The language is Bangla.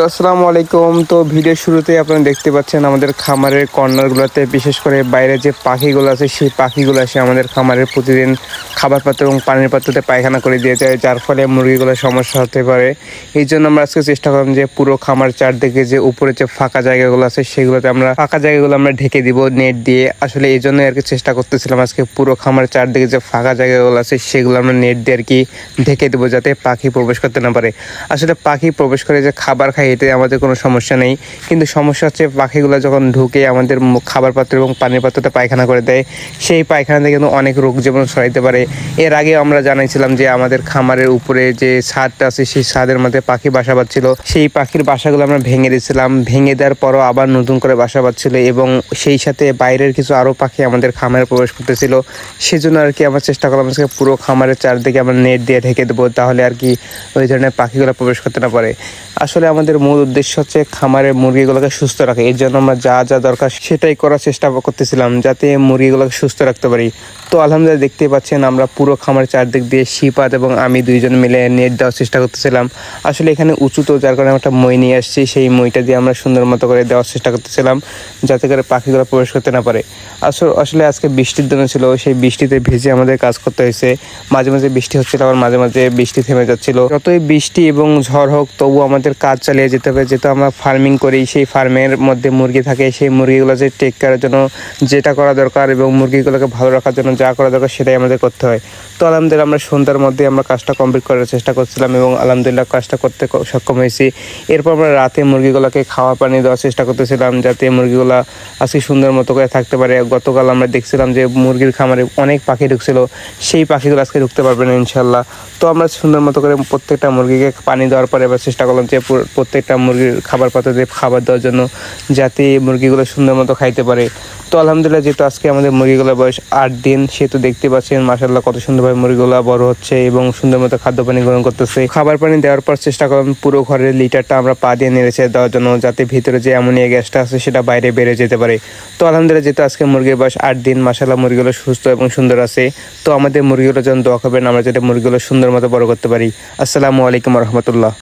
তো আসসালামু আলাইকুম। তো ভিডিও শুরুতে আপনারা দেখতে পাচ্ছেন আমাদের খামারের কর্নারগুলোতে, বিশেষ করে বাইরে যে পাখিগুলো আছে, সেই পাখিগুলো এসে আমাদের খামারের প্রতিদিন খাবার পাত্র এবং পানির পাত্রতে পায়খানা করে দিয়ে যায় যার ফলে মুরগিগুলোর সমস্যা হতে পারে। এই জন্য আমরা আজকে চেষ্টা করলাম যে পুরো খামার চারদিকে যে উপরে যে ফাঁকা জায়গাগুলো আছে, সেগুলোতে আমরা ফাঁকা জায়গাগুলো আমরা ঢেকে দিব নেট দিয়ে। আসলে এই জন্য আর কি চেষ্টা করতেছিলাম আজকে পুরো খামার চারদিকে যে ফাঁকা জায়গাগুলো আছে, সেগুলো আমরা নেট দিয়ে আর কি ঢেকে দেবো যাতে পাখি প্রবেশ করতে না পারে। আসলে পাখি প্রবেশ করে যে খাবার খায়, এতে আমাদের কোনো সমস্যা নেই। কিন্তু সমস্যা হচ্ছে পাখিগুলো যখন ঢুকে আমাদের খাবার পাত্র এবং পানির পাত্রতে পায়খানা করে দেয়, সেই পায়খানাতে কিন্তু অনেক রোগ যেমন ছড়াইতে পারে। এর আগে আমরা জানাইছিলাম যে আমাদের খামারের উপরে যে ছাদটা আছে, সেই ছাদের মধ্যে পাখি বাসা বাঁধছিল। সেই পাখির বাসাগুলো আমরা ভেঙে দিয়েছিলাম। ভেঙে দেওয়ার পরও আবার নতুন করে বাসা বাঁধছিল এবং সেই সাথে বাইরের কিছু আরও পাখি আমাদের খামারে প্রবেশ করতেছিল। সেজন্য আর কি আমরা চেষ্টা করলাম আজকে পুরো খামারের চারদিকে আমরা নেট দিয়ে ঢেকে দেবো, তাহলে আর কি ওই ধরনের পাখিগুলো প্রবেশ করতে না পারে। আসলে আমাদের মূল উদ্দেশ্য হচ্ছে খামারের মুরগিগুলোকে সুস্থ রাখে। এর জন্য আমরা যা যা দরকার সেটাই করার চেষ্টা করতেছিলাম যাতে মুরগিগুলোকে সুস্থ রাখতে পারি। তো আলহামদুলিল্লাহ দেখতে পাচ্ছেন, আমরা পুরো খামার চারদিক দিয়ে শিপাত এবং আমি দুইজন মিলে নেট দেওয়ার চেষ্টা করতেছিলাম। আসলে এখানে উঁচু তো, যার কারণে একটা মই নিয়ে আসছি। সেই মইটা দিয়ে আমরা সুন্দর মতো করে দেওয়ার চেষ্টা করতেছিলাম, যাতে করে পাখিগুলো প্রবেশ করতে না পারে। আসলে আসলে আজকে বৃষ্টির দিন ছিল, সেই বৃষ্টিতে ভিজে আমাদের কাজ করতে হয়েছে। মাঝে মাঝে বৃষ্টি হচ্ছিল, আবার মাঝে মাঝে বৃষ্টি থেমে যাচ্ছিল। যতই বৃষ্টি এবং ঝড় হোক, তবু আমাদের কাজ চালিয়ে যেতে হবে। যেহেতু আমরা ফার্মিং করি, সেই ফার্মের মধ্যে মুরগি থাকে, সেই মুরগিগুলো যে টেক করার জন্য যেটা করা দরকার এবং মুরগিগুলোকে ভালো রাখার জন্য যা করা দরকার, সেটাই আমাদের করতে হয়। তো আলহামদুলিল্লাহ আমরা সন্ধ্যার মধ্যে আমরা কাজটা কমপ্লিট করার চেষ্টা করছিলাম এবং আলহামদুলিল্লাহ কাজটা করতে সক্ষম হয়েছি। এরপর আমরা রাতে মুরগিগুলোকে খাওয়া পানি দেওয়ার চেষ্টা করতেছিলাম যাতে মুরগিগুলো আজকে সুন্দর মতো করে থাকতে পারে। গতকাল আমরা দেখছিলাম যে মুরগির খামারে অনেক পাখি ঢুকছিল। সেই পাখিগুলো আজকে ঢুকতে পারবে না ইনশাল্লাহ তো আমরা সুন্দর মতো করে প্রত্যেকটা মুরগিকে পানি দেওয়ার পরে এবার চেষ্টা করলাম যে প্রত্যেকটা মুরগির খাবার পাত্র দিয়ে খাবার দেওয়ার জন্য যাতে মুরগিগুলো সুন্দর মতো খাইতে পারে। তো আলহামদুলিল্লাহ যেহেতু আজকে আমাদের মুরগিগুলোর বয়স আট দিন সেহেতু দেখতে পাচ্ছেন মাসাল্লাহ কত সুন্দরভাবে মুরগিগুলো বড় হচ্ছে এবং সুন্দর মতো খাদ্য পানি গ্রহণ করতেছে। খাবার পানি দেওয়ার পর চেষ্টা করলাম পুরো ঘরের লিটারটা আমরা পা দিয়ে নেড়েছে দেওয়ার জন্য যাতে ভিতরে যে অ্যামোনিয়া গ্যাসটা আছে সেটা বাইরে বেড়ে যেতে পারে। তো আলহামদুলিল্লাহ যেহেতু আজকে মুরগির বয়স আট দিন মাসাল্লাহ মুরগিগুলো সুস্থ এবং সুন্দর আছে। তো আমাদের মুরগিগুলো যেন দোয়া করবেন আমরা যাতে মুরগিগুলো সুন্দর মতো বড় করতে পারি। আসসালামু আলাইকুম রহমতুল্লাহ।